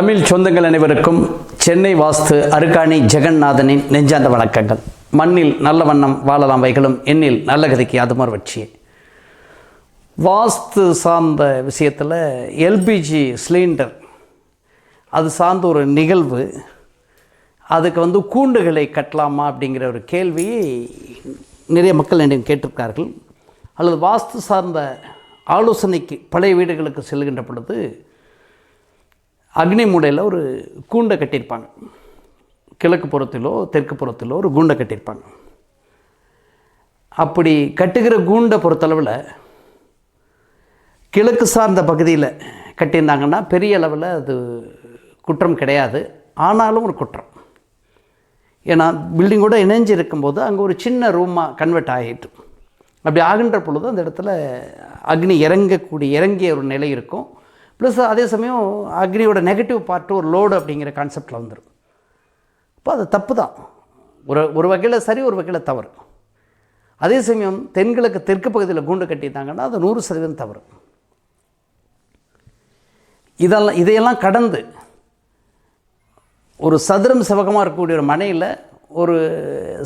தமிழ் சொந்தங்கள் அனைவருக்கும் சென்னை வாஸ்து அருகாணி ஜெகநாதனின் நெஞ்சார்ந்த வணக்கங்கள். மண்ணில் நல்ல வண்ணம் வாழலாம் வைகளும் எண்ணில் நல்ல கதைக்கு அதுமார் வட்சியே. வாஸ்து சார்ந்த விஷயத்தில் எல்பிஜி சிலிண்டர் அது சார்ந்த ஒரு நிகழ்வு அதுக்கு வந்து கூண்டுகளை கட்டலாமா அப்படிங்கிற ஒரு கேள்வியை நிறைய மக்கள் என்னிடம் கேட்டிருக்கார்கள் அல்லது வாஸ்து சார்ந்த ஆலோசனைக்கு பழைய வீடுகளுக்கு செல்கின்ற பொழுது அக்னி மூடையில் ஒரு கூண்டை கட்டியிருப்பாங்க. கிழக்கு புறத்திலோ தெற்கு புறத்திலோ ஒரு கூண்டை கட்டியிருப்பாங்க. அப்படி கட்டுகிற கூண்டை பொறுத்தளவில் கிழக்கு சார்ந்த பகுதியில் கட்டியிருந்தாங்கன்னா பெரிய அளவில் அது குற்றம் கிடையாது. ஆனாலும் ஒரு குற்றம். ஏன்னா பில்டிங்கோட இணைஞ்சு இருக்கும்போது அங்கே ஒரு சின்ன ரூமாக கன்வெர்ட் ஆகிட்டு. அப்படி ஆகின்ற பொழுது அந்த இடத்துல அக்னி இறங்கக்கூடிய இறங்கிய ஒரு நிலை இருக்கும். ப்ளஸ் அதே சமயம் அக்னியோட நெகட்டிவ் பார்ட்டு ஒரு லோடு அப்படிங்கிற கான்செப்டில் வந்துடும் அப்போ அது தப்பு தான் ஒரு ஒரு வகையில் சரி ஒரு வகையில் தவறு. அதே சமயம் தென்கிழக்கு தெற்கு பகுதியில் கூண்டு கட்டிட்டாங்கன்னா அது நூறு சதவீதம் தவறு. இதெல்லாம் இதையெல்லாம் கடந்து ஒரு சதுரம் செவகமாக இருக்கக்கூடிய ஒரு மனையில் ஒரு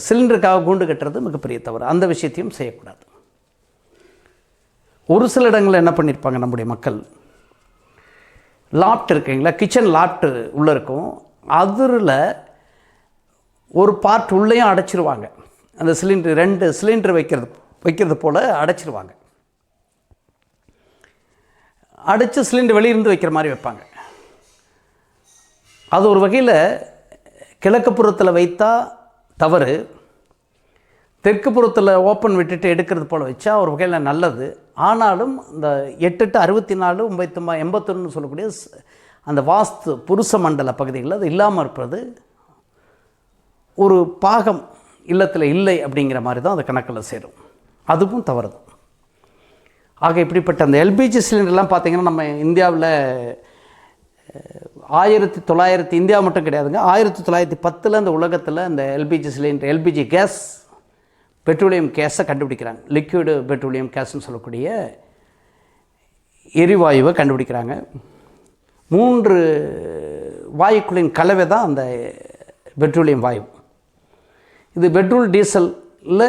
சிலிண்டருக்காக கூண்டு கட்டுறது மிகப்பெரிய தவறு. அந்த விஷயத்தையும் செய்யக்கூடாது. ஒரு சில இடங்களில் என்ன பண்ணியிருப்பாங்க நம்முடைய மக்கள்? லாப்ட் இருக்குங்களா? கிச்சன் லாப்ட் உள்ளே இருக்கும். அதில் ஒரு பார்ட் உள்ளேயும் அடைச்சிருவாங்க. அந்த சிலிண்டர் ரெண்டு சிலிண்டர் வைக்கிறது வைக்கிறது போல் அடைச்சிருவாங்க. அடைச்சி சிலிண்டர் வெளியிருந்து வைக்கிற மாதிரி வைப்பாங்க. அது ஒரு வகையில் கிழக்கு புறத்தில் வைத்தா தவறு தெற்கு புறத்தில் ஓப்பன் விட்டுட்டு எடுக்கிறது போல் வச்சா ஒரு வகையில் நல்லது. ஆனாலும் இந்த எட்டு எட்டு அறுபத்தி நாலு ஒம்பத்தொம்பா எண்பத்தொன்னு சொல்லக்கூடிய அந்த வாஸ்து புருஷ மண்டல பகுதிகளில் அது இல்லாமல் இருப்பது ஒரு பாகம் இல்லத்தில் இல்லை அப்படிங்கிற மாதிரி தான் அந்த கணக்கில் சேரும். அதுவும் தவறுது ஆக இப்படிப்பட்ட அந்த எல்பிஜி சிலிண்டர்லாம் பார்த்திங்கன்னா நம்ம இந்தியாவில் ஆயிரத்தி தொள்ளாயிரத்தி இந்தியா மட்டும் கிடையாதுங்க ஆயிரத்தி தொள்ளாயிரத்தி பத்தில் அந்த உலகத்தில் அந்த LPG cylinder LPG gas petroleum கேஸை கண்டுபிடிக்கிறாங்க. லிக்விடு பெட்ரோலியம் கேஸ்ன்னு சொல்லக்கூடிய எரிவாயுவை கண்டுபிடிக்கிறாங்க. மூன்று வாயுக்களின் கலவை தான் அந்த பெட்ரோலியம் வாயு. இது பெட்ரோல் டீசலில்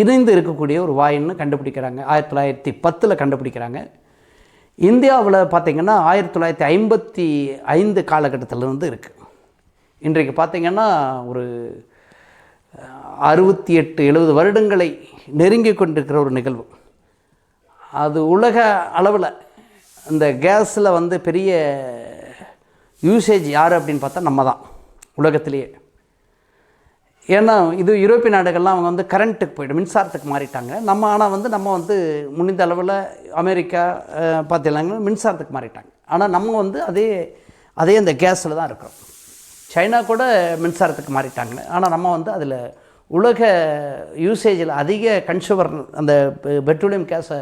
இணைந்து இருக்கக்கூடிய ஒரு வாயுன்னு கண்டுபிடிக்கிறாங்க. ஆயிரத்தி தொள்ளாயிரத்தி பத்தில் கண்டுபிடிக்கிறாங்க. இந்தியாவில் பார்த்திங்கன்னா ஆயிரத்தி தொள்ளாயிரத்தி ஐம்பத்தி ஐந்து காலகட்டத்திலேருந்து இருக்குது இன்றைக்கு பார்த்திங்கன்னா ஒரு அறுபத்தி எட்டு எழுபது வருடங்களை நெருங்கி கொண்டிருக்கிற ஒரு நிகழ்வு. அது உலக அளவில் இந்த கேஸில் வந்து பெரிய யூசேஜ் யார் அப்படின்னு பார்த்தா நம்ம தான் உலகத்திலேயே. ஏன்னா இது யூரோப்பிய நாடுகள்லாம் அவங்க வந்து கரண்ட்டுக்கு போய்டும் மின்சாரத்துக்கு மாறிட்டாங்க. நம்ம ஆனால் வந்து நம்ம வந்து முடிந்த அளவில் அமெரிக்கா அஹ், மின்சாரத்துக்கு மாறிட்டாங்க. ஆனால் நம்ம வந்து அதே அதே அந்த கேஸில் தான் இருக்கிறோம். சைனா கூட மின்சாரத்துக்கு மாறிட்டாங்க ஆனால் நம்ம வந்து அதில் உலக யூசேஜில் அதிக கன்சூமர் அந்த பெ- பெட்ரோலியம் கேஸை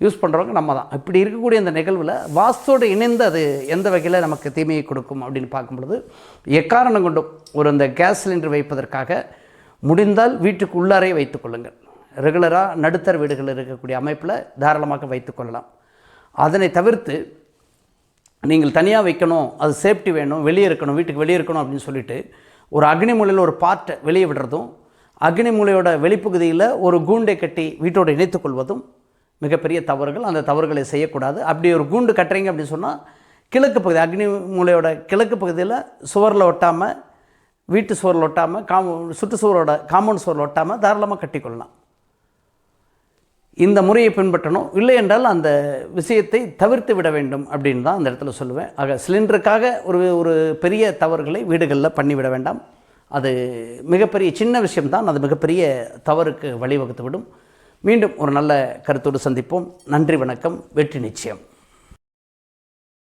யூஸ் பண்ணுறவங்க நம்ம தான் இப்படி இருக்கக்கூடிய இந்த நிகழ்வில் வாஸ்தோடு இணைந்து அது எந்த வகையில் நமக்கு தீமையை கொடுக்கும் அப்படின்னு பார்க்கும்பொழுது எக்காரணம் கொண்டும் ஒரு அந்த கேஸ் சிலிண்டர் வைப்பதற்காக முடிந்தால் வீட்டுக்கு உள்ளாரே வைத்துக்கொள்ளுங்கள் ரெகுலராக நடுத்தர வீடுகளில் இருக்கக்கூடிய அமைப்பில் தாராளமாக வைத்துக்கொள்ளலாம் அதனை தவிர்த்து நீங்கள் தனியாக வைக்கணும் அது சேஃப்டி வேணும் வெளியே இருக்கணும் வீட்டுக்கு வெளியே இருக்கணும் அப்படின்னு சொல்லிட்டு ஒரு அக்னி மூலையில் ஒரு பார்ட்டை வெளியே விடுறதும் அக்னி மூலையோட வெளிப்பகுதியில் ஒரு கூண்டை கட்டி வீட்டோடு இணைத்துக்கொள்வதும் மிகப்பெரிய தவறுகள். அந்த தவறுகளை செய்யக்கூடாது. அப்படி ஒரு கூண்டு கட்டுறீங்க அப்படின்னு சொன்னால் கிழக்கு பகுதி அக்னி மூலையோட கிழக்கு பகுதியில் சுவரில் ஒட்டாமல் வீட்டு சுவரில் ஒட்டாமல் காம சுற்றுச்சுவரோட காம்பவுண்ட் சுவரில் ஒட்டாமல் தாராளமாக கட்டிக்கொள்ளலாம் இந்த முறையை பின்பற்றணும் இல்லை என்றால் அந்த விஷயத்தை தவிர்த்து விட வேண்டும் அப்படின்னு தான் அந்த இடத்துல சொல்லுவேன். ஆக சிலிண்டருக்காக ஒரு ஒரு பெரிய தவறுகளை வீடுகளில் பண்ணிவிட வேண்டாம். அது மிகப்பெரிய சின்ன விஷயம்தான். அது மிகப்பெரிய தவறுக்கு வழிவகுத்து விடும் மீண்டும் ஒரு நல்ல கருத்தோடு சந்திப்போம். நன்றி வணக்கம். வெற்றி நிச்சயம்.